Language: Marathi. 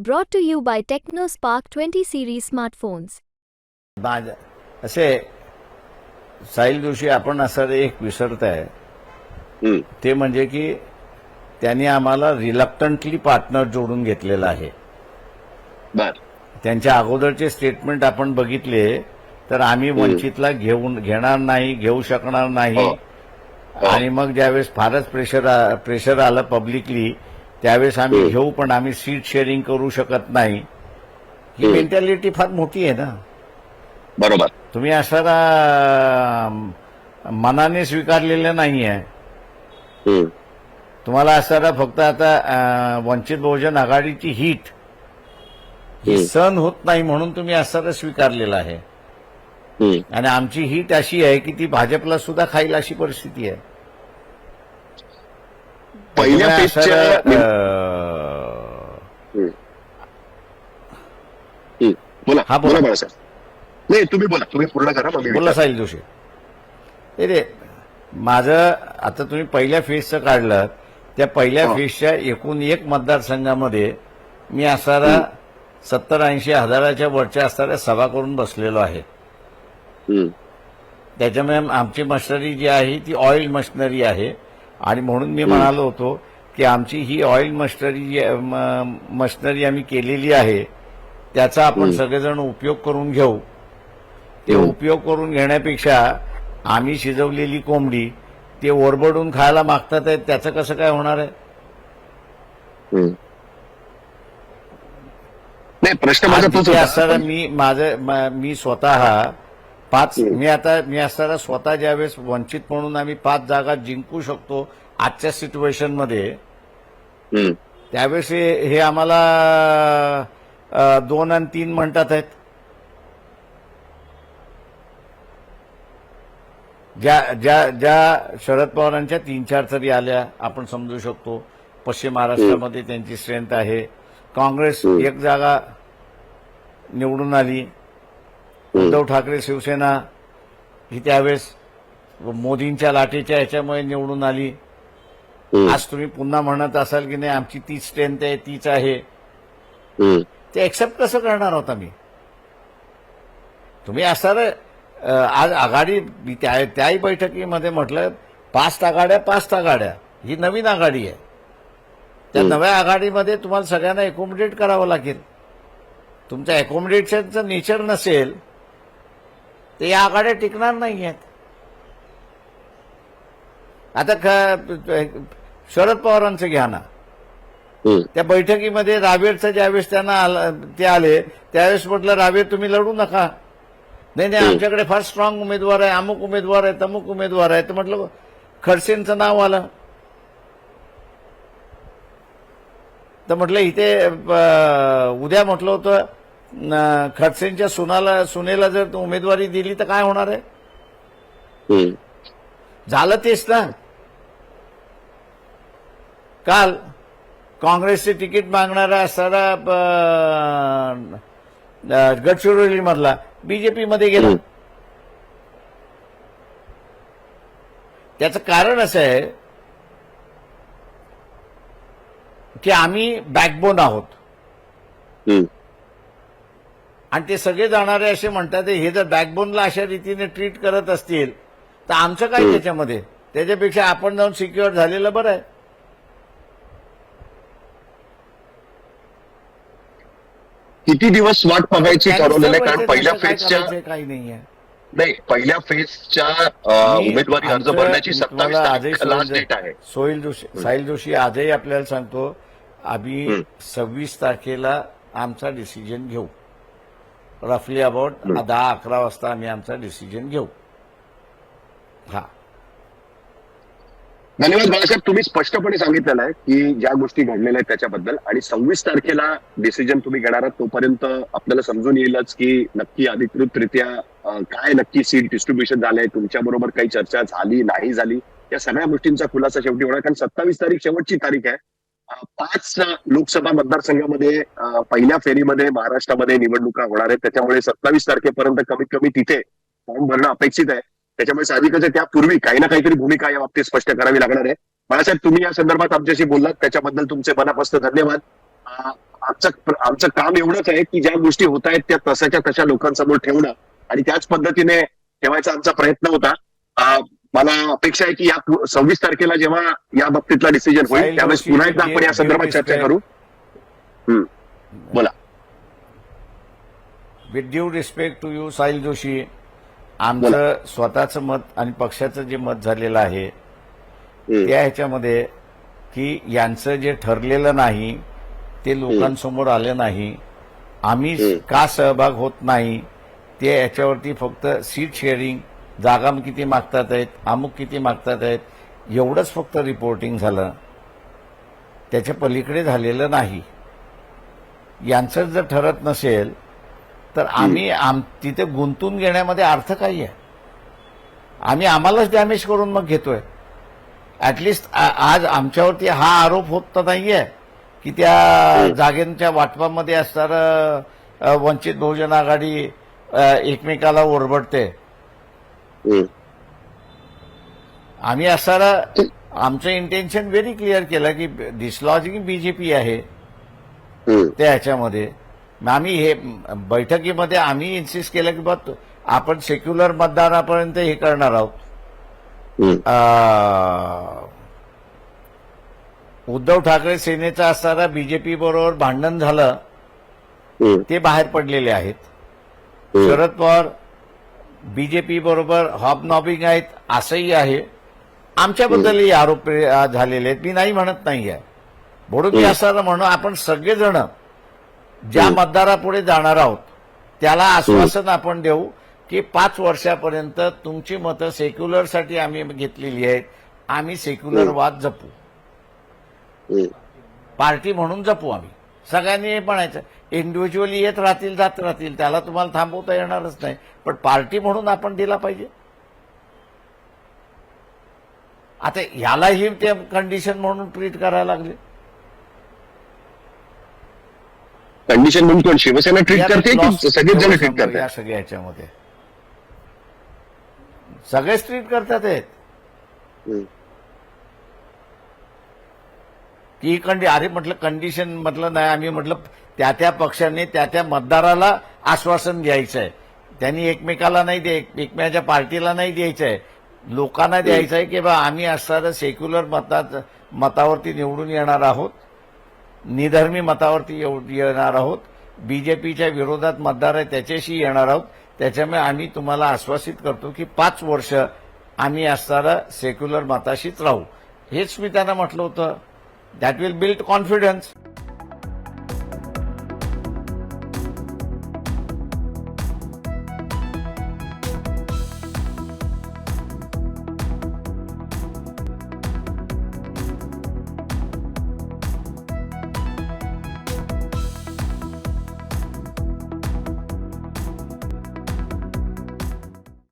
Brought to you by TechnoSpark 20 series smartphones. असे साहिल जोशी आपण असं एक विसरताय हम्म, ते म्हणजे की त्यांनी आम्हाला रिलक्टंटली पार्टनर जोडून घेतलेला आहे. बर. त्यांच्या अगोदरचे स्टेटमेंट आपण बघितले तर आम्ही वंचितला घेऊन घेणार नाही घेऊ शकणार नाही. हो. आणि मग ज्यावेळेस फारच प्रेशर आ- प्रेशर आलं पब्लिकली त्यावेळेस आम्ही. घेऊ पण आम्ही सीट शेअरिंग करू शकत नाही ही. मेंटॅलिटी फार मोठी आहे ना बरोबर तुम्ही असारा मनाने स्वीकारलेलं नाही आहे तुम्हाला असारा फक्त आता वंचित बहुजन आघाडीची हिट ही. सहन होत नाही म्हणून तुम्ही असारा स्वीकारलेला आहे. आणि आमची हिट अशी आहे की ती भाजपला सुद्धा खाईल अशी परिस्थिती आहे पहिल्या. हम्म, बोला. हा, बोला. बोला बाळासाहेब नाही तुम्ही बोला. तुम्ही पूर्ण करा मग बोला. साहिल जोशी. रे माझं आता तुम्ही पहिल्या फेजचं काढलं त्या पहिल्या. फेजच्या एकूण एक मतदारसंघामध्ये मी असारा सत्तर ऐंशी हजाराच्या वरच्या असणाऱ्या सभा करून बसलेलो आहे. त्याच्यामुळे आमची मशिनरी जी आहे ती ऑइल मशिनरी आहे. आणि म्हणून मी म्हणालो होतो की आमची ही ऑइल मशिनरी मशिनरी आम्ही केलेली आहे त्याचा आपण. सगळेजण उपयोग करून घेऊ ते. उपयोग करून घेण्यापेक्षा आम्ही शिजवलेली कोंबडी ते ओरबडून खायला मागतात आहेत त्याचं कसं काय होणार आहे. नाही प्रश्न माझा असताना मी माझं मी स्वतः पाच. मी आता मी असताना स्वतः ज्यावेळेस वंचित म्हणून आम्ही पाच जागा जिंकू शकतो आजच्या सिच्युएशनमध्ये त्यावेळेस हे हे आम्हाला दोन आणि तीन म्हणतात आहेत. ज्या ज्या ज्या शरद पवारांच्या तीन चार तरी आल्या आपण समजू शकतो. पश्चिम महाराष्ट्रामध्ये त्यांची स्ट्रेंथ आहे. काँग्रेस. एक जागा निवडून आली. उद्धव ठाकरे शिवसेना ही त्यावेळेस मोदींच्या लाटेच्या ह्याच्यामुळे निवडून आली. आज तुम्ही पुन्हा म्हणत असाल की नाही आमची तीच स्ट्रेंथ आहे तीच आहे. ते एक्सेप्ट कसं करणार होता मी तुम्ही असणार आज आघाडी त्या त्याही बैठकीमध्ये म्हटलं पाच आघाड्या पाच आघाड्या. ही नवीन आघाडी आहे. त्या. नव्या आघाडीमध्ये तुम्हाला सगळ्यांना अकोमोडेट करावं लागेल. तुमचं अकोमोडेशनचं नेचर नसेल तर या आघाड्या टिकणार नाही आहेत आता ख- शरद पवारांचं घ्या ना. त्या बैठकीमध्ये रावेरचं ज्यावेळेस त्यांना ते आले त्यावेळेस म्हटलं रावेर तुम्ही लढू नका. नाही नाही. आमच्याकडे फार स्ट्रॉंग उमेदवार आहे अमुक उमेदवार आहे तमुक उमेदवार आहे तर म्हटलं खडसेंचं नाव आलं. तर म्हटलं इथे उद्या म्हटलं होतं खडसेंच्या सुनाला सुनेला जर उमेदवारी दिली तर काय होणार आहे? झालं तेच ना. काल काँग्रेसचे तिकीट मागणारा असणारा गडचिरोली मधला बीजेपी मध्ये गेला. त्याचं कारण असं आहे की आम्ही बॅकबोन आहोत. आणि ते सगळे जाणारे असे म्हणतात हे जर बॅकबोनला अशा रीतीने ट्रीट करत असतील तर आमचं काय. त्याच्यामध्ये? त्याच्यापेक्षा आपण जाऊन सिक्युअर झालेलं बरं आहे. किती दिवस वाट बघायची ठरवलेलं आहे? कारण पहिल्या फेजच्या काही नाहीये नाही पहिल्या फेजच्या उमेदवारी अर्ज भरण्याची सत्तावीस लास्ट डेट आहे. जोशी साहिल जोशी आजही आपल्याला सांगतो आम्ही. सव्वीस तारखेला आमचा डिसिजन घेऊ. रफली अबाउट. दहा अकरा वाजता आम्ही आमचा डिसिजन घेऊ. हा. धन्यवाद बाळासाहेब. तुम्ही स्पष्टपणे सांगितलेलं आहे की ज्या गोष्टी घडलेल्या आहेत त्याच्याबद्दल आणि सव्वीस तारखेला डिसिजन तुम्ही घेणार आहात तोपर्यंत आपल्याला समजून येईलच की नक्की अधिकृतरित्या काय नक्की सीट डिस्ट्रीब्युशन झालंय तुमच्या बरोबर काही चर्चा झाली नाही झाली या सगळ्या गोष्टींचा खुलासा शेवटी होणार. कारण सत्तावीस तारीख शेवटची तारीख आहे. पाच लोकसभा मतदारसंघामध्ये पहिल्या फेरीमध्ये महाराष्ट्रामध्ये निवडणुका होणार आहेत. त्याच्यामुळे सत्तावीस तारखेपर्यंत कमीत कमी तिथे फॉर्म भरणं अपेक्षित आहे. त्याच्यामुळे साहजिकच त्यापूर्वी काही ना काहीतरी भूमिका या बाबतीत स्पष्ट करावी लागणार आहे. बाळासाहेब तुम्ही या संदर्भात आमच्याशी बोललात. त्याच्याबद्दल तुमचे मनापासून धन्यवाद. आमचं आमचं काम एवढंच आहे की ज्या गोष्टी होत आहेत त्या तशाच्या तशा लोकांसमोर ठेवणं आणि त्याच पद्धतीने ठेवायचा आमचा प्रयत्न होता. मला अपेक्षा आहे की या सव्वीस तारखेला जेव्हा या बाबतीतला डिसिजन होईल त्यावेळेस पुन्हा एकदा आपण या संदर्भात चर्चा करू. बोला with due respect to you Sahil Joshi आमचं स्वतःचं मत आणि पक्षाचं जे मत झालेलं आहे. त्या ह्याच्यामध्ये की यांचं जे ठरलेलं नाही ते लोकांसमोर आलं नाही आम्ही. का सहभाग होत नाही ते याच्यावरती फक्त सीट शेअरिंग जागा किती मागतात आहेत अमुक किती मागतात आहेत एवढंच फक्त रिपोर्टिंग झालं. त्याच्या पलीकडे झालेलं नाही. यांचं जर ठरत नसेल तर आम्ही आम तिथे गुंतून घेण्यामध्ये अर्थ काही आहे. आम्ही आम्हालाच डॅमेज करून मग घेतोय. ऍटलिस्ट आज आमच्यावरती हा आरोप होत तर नाहीये की त्या जागेच्या वाटपामध्ये असणारं वंचित बहुजन आघाडी एकमेकाला ओरबडते. आम्ही असणारं आमचं इंटेन्शन व्हेरी क्लिअर केलं की डिसलॉजिंग बीजेपी आहे. त्या ह्याच्यामध्ये. आम्ही हे बैठकीमध्ये आम्ही इन्सिस्ट केलं की बा तु- आपण सेक्युलर मतदारापर्यंत हे करणार आहोत. उद्धव ठाकरे सेनेचा असताना बीजेपी बरोबर भांडण झालं. ते बाहेर पडलेले आहेत. शरद पवार बीजेपी बरोबर हॉबनॉबिंग आहेत असंही आहे. आमच्याबद्दलही आरोप झालेले आहेत. मी नाही म्हणत नाही आहे. म्हणून मी असं म्हणून आपण सगळेजण ज्या मतदारापुढे जाणार आहोत त्याला आश्वासन आपण देऊ की पाच वर्षापर्यंत तुमची मतं सेक्युलरसाठी आम्ही घेतलेली आहेत. आम्ही सेक्युलर वाद जपू. पार्टी म्हणून जपू आम्ही. सगळ्यांनी हे म्हणायचं इंडिव्हिज्युअली येत राहतील जात राहतील. त्याला तुम्हाला थांबवता येणारच नाही. पण पार्टी म्हणून आपण दिला पाहिजे. आता ह्यालाही ते कंडिशन म्हणून ट्रीट करायला लागले. कंडिशन म्हणून कोण? शिवसेना ट्रीट करते की सगळेच जण ट्रीट करतात? या सगळ्या ह्याच्यामध्ये सगळेच ट्रीट करतात आहेत. की कंडी अरे म्हटलं कंडिशन म्हटलं नाही आम्ही म्हटलं त्या त्या पक्षाने त्या त्या मतदाराला आश्वासन द्यायचं आहे त्यांनी एकमेकाला नाही द्याय एकमेकाच्या पार्टीला नाही द्यायचं आहे लोकांना द्यायचं आहे की बा आम्ही असणारं सेक्युलर मतात मतावरती निवडून येणार आहोत. निधर्मी मतावरती येणार आहोत. बीजेपीच्या विरोधात मतदार आहे त्याच्याशी येणार आहोत. त्याच्यामुळे आम्ही तुम्हाला आश्वासित करतो की पाच वर्ष आम्ही असणारं सेक्युलर मताशीच राहू. हेच मी त्यांना म्हटलं होतं. That will build confidence